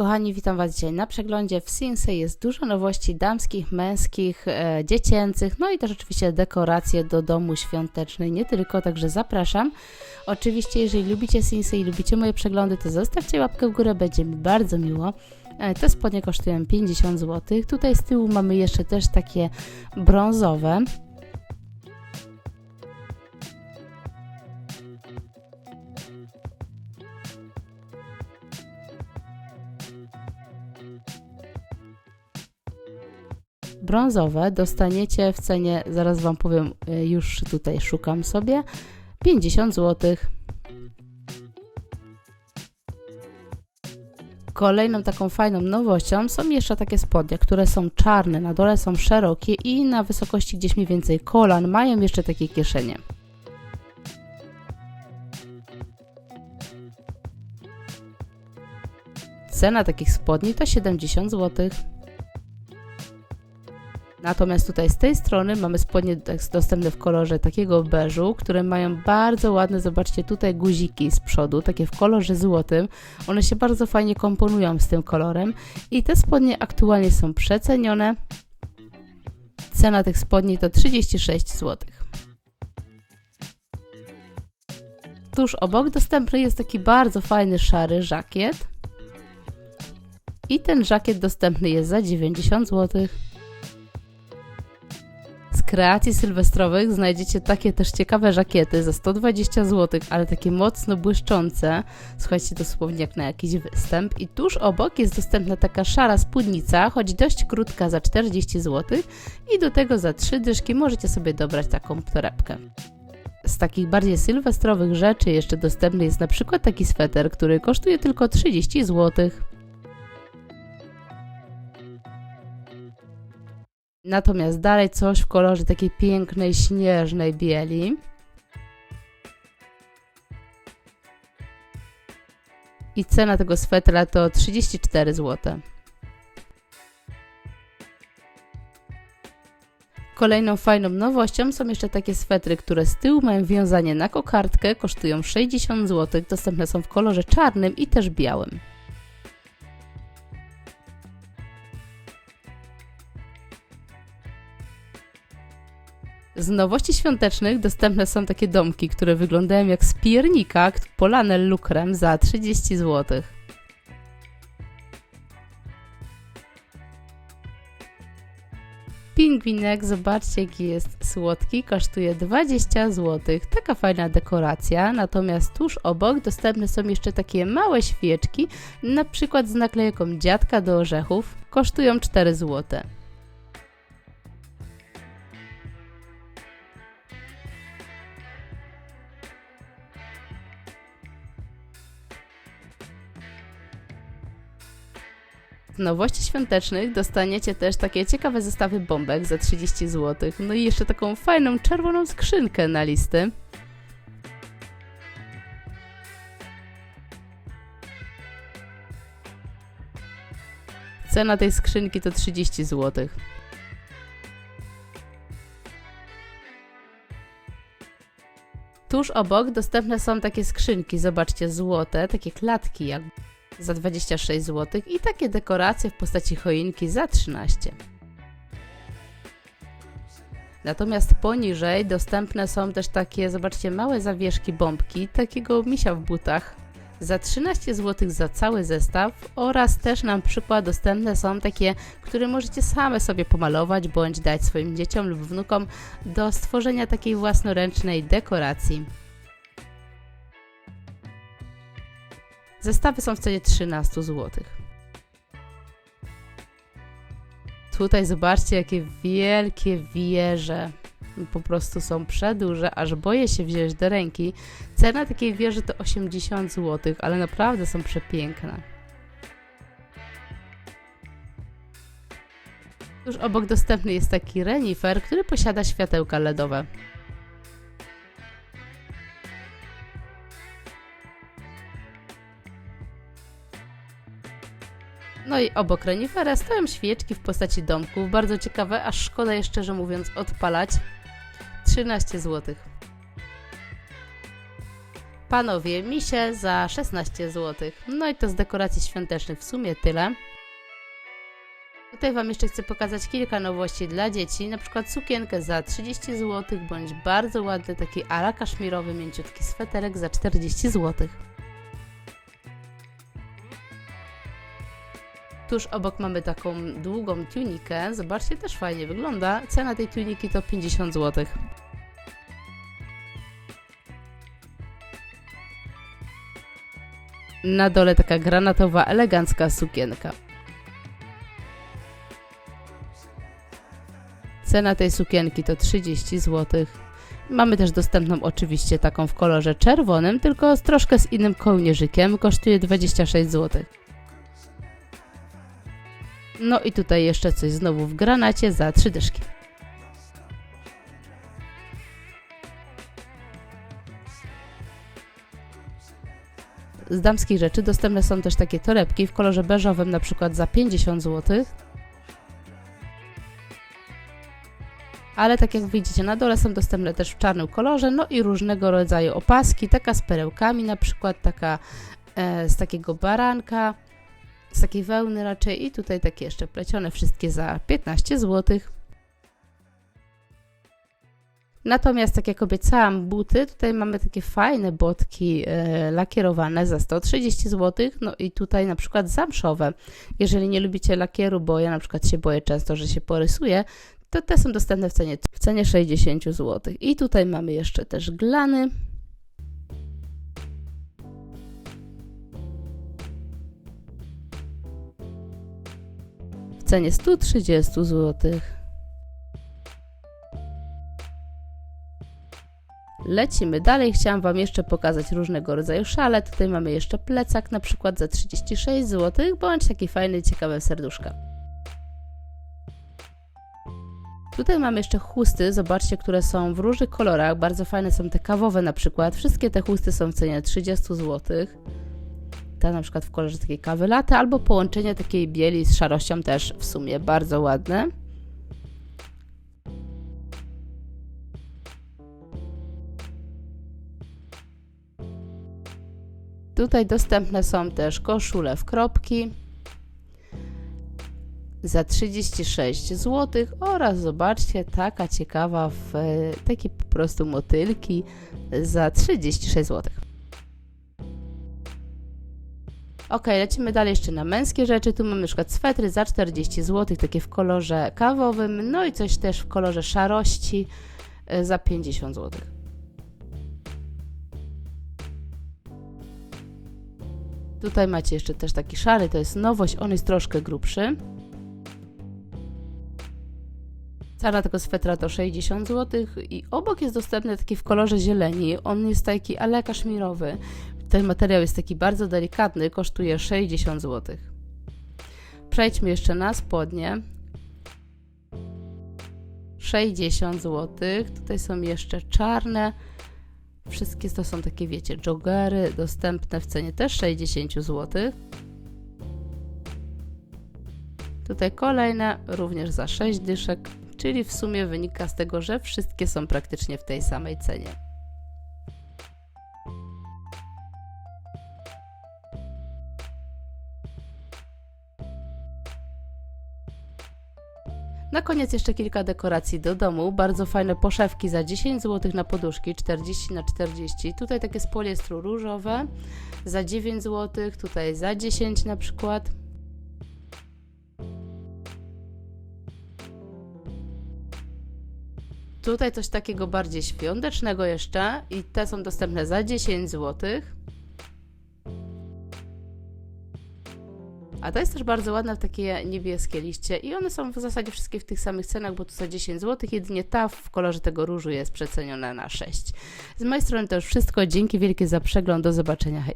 kochani, witam Was dzisiaj na przeglądzie. W Sinsei jest dużo nowości damskich, męskich, e, dziecięcych, no i też oczywiście dekoracje do domu świątecznej, nie tylko, także zapraszam. Oczywiście, jeżeli lubicie Sinsei i lubicie moje przeglądy, to zostawcie łapkę w górę, będzie mi bardzo miło. E, Te spodnie kosztują 50 zł. Tutaj z tyłu mamy jeszcze też takie brązowe. Brązowe dostaniecie w cenie, zaraz Wam powiem, y, już tutaj szukam sobie, 50 zł. Kolejną taką fajną nowością są jeszcze takie spodnie, które są czarne, na dole są szerokie i na wysokości gdzieś mniej więcej kolan mają jeszcze takie kieszenie. Cena takich spodni to 70 zł. Natomiast tutaj z tej strony mamy spodnie tak- dostępne w kolorze takiego beżu, które mają bardzo ładne, zobaczcie tutaj guziki z przodu, takie w kolorze złotym. One się bardzo fajnie komponują z tym kolorem i te spodnie aktualnie są przecenione. Cena tych spodni to 36 zł. Tuż obok dostępny jest taki bardzo fajny szary żakiet. I ten żakiet dostępny jest za 90 zł. Kreacji sylwestrowych znajdziecie takie też ciekawe żakiety za 120 zł, ale takie mocno błyszczące. Słuchajcie, dosłownie jak na jakiś występ. I tuż obok jest dostępna taka szara spódnica, choć dość krótka za 40 zł. I do tego za 3 dyszki możecie sobie dobrać taką torebkę. Z takich bardziej sylwestrowych rzeczy jeszcze dostępny jest na przykład taki sweter, który kosztuje tylko 30 zł. Natomiast dalej coś w kolorze takiej pięknej, śnieżnej bieli. I cena tego swetra to 34 zł. Kolejną fajną nowością są jeszcze takie swetry, które z tyłu mają wiązanie na kokardkę, kosztują 60 zł, dostępne są w kolorze czarnym i też białym. Z nowości świątecznych dostępne są takie domki, które wyglądają jak z piernika, polane lukrem za 30 zł. Pingwinek, zobaczcie jaki jest słodki, kosztuje 20 zł. Taka fajna dekoracja, natomiast tuż obok dostępne są jeszcze takie małe świeczki, na przykład z naklejką dziadka do orzechów, kosztują 4 zł. Z nowości świątecznych dostaniecie też takie ciekawe zestawy bombek za 30 zł. No i jeszcze taką fajną czerwoną skrzynkę na listy. Cena tej skrzynki to 30 zł. Tuż obok dostępne są takie skrzynki, zobaczcie, złote, takie klatki jak za 26 zł i takie dekoracje w postaci choinki za 13. Natomiast poniżej dostępne są też takie, zobaczcie, małe zawieszki bombki, takiego misia w butach za 13 zł za cały zestaw oraz też na przykład dostępne są takie, które możecie same sobie pomalować bądź dać swoim dzieciom lub wnukom do stworzenia takiej własnoręcznej dekoracji. Zestawy są w cenie 13 zł. Tutaj zobaczcie, jakie wielkie wieże. Po prostu są przedłuże, aż boję się wziąć do ręki. Cena takiej wieży to 80 zł, ale naprawdę są przepiękne. Tuż obok dostępny jest taki renifer, który posiada światełka LEDowe. No i obok renifera stoją świeczki w postaci domków. Bardzo ciekawe, aż szkoda je szczerze mówiąc odpalać. 13 zł. Panowie, misie za 16 zł. No i to z dekoracji świątecznych w sumie tyle. Tutaj Wam jeszcze chcę pokazać kilka nowości dla dzieci, na przykład sukienkę za 30 zł, bądź bardzo ładny taki ala kaszmirowy, mięciutki sweterek za 40 zł. Tuż obok mamy taką długą tunikę, zobaczcie, też fajnie wygląda. Cena tej tuniki to 50 zł. Na dole taka granatowa, elegancka sukienka. Cena tej sukienki to 30 zł. Mamy też dostępną oczywiście taką w kolorze czerwonym, tylko z troszkę z innym kołnierzykiem. Kosztuje 26 zł. No i tutaj jeszcze coś znowu w granacie za 3 dyszki. Z damskich rzeczy dostępne są też takie torebki w kolorze beżowym, na przykład za 50 zł. Ale tak jak widzicie na dole są dostępne też w czarnym kolorze, no i różnego rodzaju opaski, taka z perełkami, na przykład taka e, z takiego baranka, z takiej wełny raczej i tutaj takie jeszcze plecione, wszystkie za 15 zł. Natomiast, tak jak obiecałam, buty, tutaj mamy takie fajne botki e, lakierowane za 130 zł, no i tutaj na przykład zamszowe. Jeżeli nie lubicie lakieru, bo ja na przykład się boję często, że się porysuje, to te są dostępne w cenie, w cenie 60 zł. I tutaj mamy jeszcze też glany. Cenie 130 zł. Lecimy dalej. Chciałam Wam jeszcze pokazać różnego rodzaju szale. Tutaj mamy jeszcze plecak, na przykład za 36 zł, bądź taki fajny, ciekawe serduszka. Tutaj mamy jeszcze chusty, zobaczcie, które są w różnych kolorach. Bardzo fajne są te kawowe na przykład. Wszystkie te chusty są w cenie 30 zł. Ta na przykład w kolorze takiej kawy latte, albo połączenie takiej bieli z szarością też w sumie bardzo ładne. Tutaj dostępne są też koszule w kropki za 36 zł oraz zobaczcie, taka ciekawa w takie po prostu motylki za 36 zł. Ok, lecimy dalej jeszcze na męskie rzeczy. Tu mamy na przykład swetry za 40 zł, takie w kolorze kawowym, no i coś też w kolorze szarości e, za 50 zł. Tutaj macie jeszcze też taki szary, to jest nowość, on jest troszkę grubszy. Cena tego swetra to 60 zł i obok jest dostępny taki w kolorze zieleni. On jest taki ale kaszmirowy. Ten materiał jest taki bardzo delikatny, kosztuje 60 zł. Przejdźmy jeszcze na spodnie. 60 zł. Tutaj są jeszcze czarne. Wszystkie to są takie, wiecie, joggery, dostępne w cenie też 60 zł. Tutaj kolejne, również za 6 dyszek czyli w sumie wynika z tego, że wszystkie są praktycznie w tej samej cenie. Na koniec jeszcze kilka dekoracji do domu. Bardzo fajne poszewki za 10 zł na poduszki, 40 na 40. Tutaj takie z poliestru różowe za 9 zł, tutaj za 10 na przykład. Tutaj coś takiego bardziej świątecznego jeszcze i te są dostępne za 10 zł. A to jest też bardzo ładne, takie niebieskie liście i one są w zasadzie wszystkie w tych samych cenach, bo tu za 10 zł, jedynie ta w kolorze tego różu jest przeceniona na 6. Z mojej strony to już wszystko, dzięki wielkie za przegląd, do zobaczenia, hej!